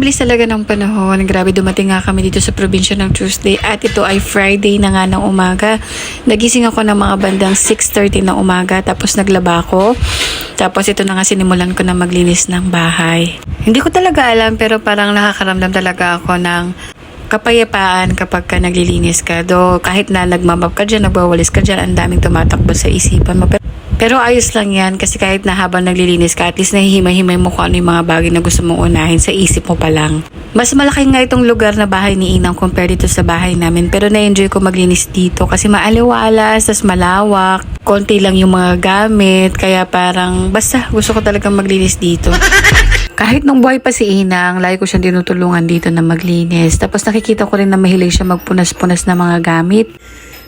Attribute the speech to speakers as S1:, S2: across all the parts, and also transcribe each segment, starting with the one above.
S1: bilis talaga ng panahon. Grabe, dumating nga kami dito sa probinsya ng Tuesday at ito ay Friday na nga ng umaga. Nagising ako ng mga bandang 6.30 ng umaga tapos naglaba ako. Tapos ito na nga sinimulan ko na maglinis ng bahay. Hindi ko talaga alam pero parang nakakaramdam talaga ako ng kapayapaan kapag ka naglilinis ka. Do kahit na nagmamap ka dyan, nagwawalis ka dyan, ang daming tumatakbo sa isipan mo. Pero, pero ayos lang yan kasi kahit na habang naglilinis ka, at least nahihimay-himay mo kung ano yung mga bagay na gusto mong unahin sa isip mo pa lang. Mas malaki nga itong lugar na bahay ni Inang compare dito sa bahay namin. Pero na-enjoy ko maglinis dito kasi maaliwalas, tas malawak. Konti lang yung mga gamit. Kaya parang basta gusto ko talagang maglinis dito. Kahit nung buhay pa si Inang, lagi ko siyang tinutulungan dito na maglinis. Tapos nakikita ko rin na mahilig siya magpunas-punas na mga gamit.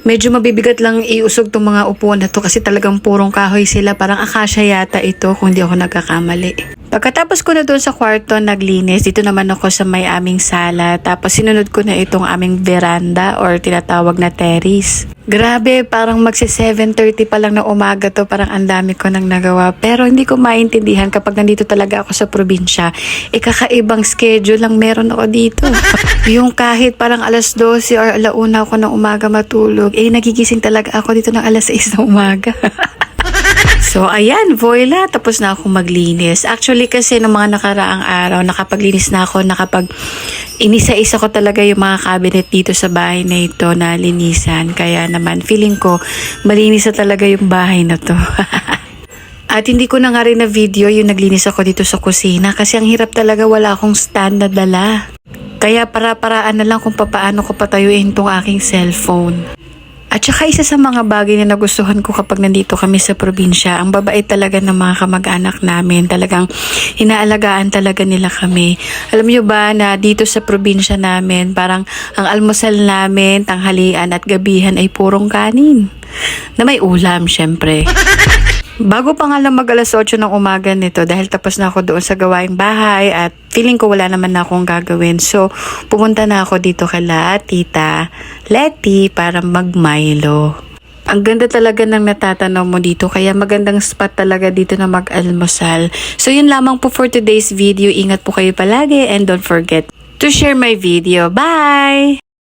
S1: Medyo mabibigat lang iusog tong mga upuan na to kasi talagang purong kahoy sila. Parang akasya yata ito kung di ako nagkakamali. Pagkatapos ko na doon sa kwarto naglinis, dito naman ako sa may aming sala. Tapos sinunod ko na itong aming veranda or tinatawag na terrace. Grabe, parang magsi 7.30 pa lang na umaga to, parang ang dami ko nang nagawa. Pero hindi ko maintindihan kapag nandito talaga ako sa probinsya, ikakaibang schedule lang meron ako dito. yung kahit parang alas 12 or alauna ako ng umaga matulog, eh nagigising talaga ako dito ng alas 6 ng umaga. So, ayan, voila, tapos na ako maglinis. Actually, kasi ng mga nakaraang araw, nakapaglinis na ako, nakapag inisa-isa ko talaga yung mga cabinet dito sa bahay na ito na linisan. Kaya naman, feeling ko, malinis na talaga yung bahay na to. At hindi ko na nga rin na video yung naglinis ako dito sa kusina kasi ang hirap talaga wala akong stand na dala. Kaya para-paraan na lang kung papaano ko patayuin tong aking cellphone. At saka isa sa mga bagay na nagustuhan ko kapag nandito kami sa probinsya, ang babait talaga ng mga kamag-anak namin. Talagang inaalagaan talaga nila kami. Alam nyo ba na dito sa probinsya namin, parang ang almusal namin, tanghalian at gabihan ay purong kanin. Na may ulam, syempre. Bago pa nga lang mag alas 8 ng umaga nito dahil tapos na ako doon sa gawaing bahay at feeling ko wala naman na akong gagawin. So, pumunta na ako dito kala tita Letty para mag-Milo. Ang ganda talaga ng natatanaw mo dito kaya magandang spot talaga dito na mag-almusal. So yun lamang po for today's video. Ingat po kayo palagi and don't forget to share my video. Bye!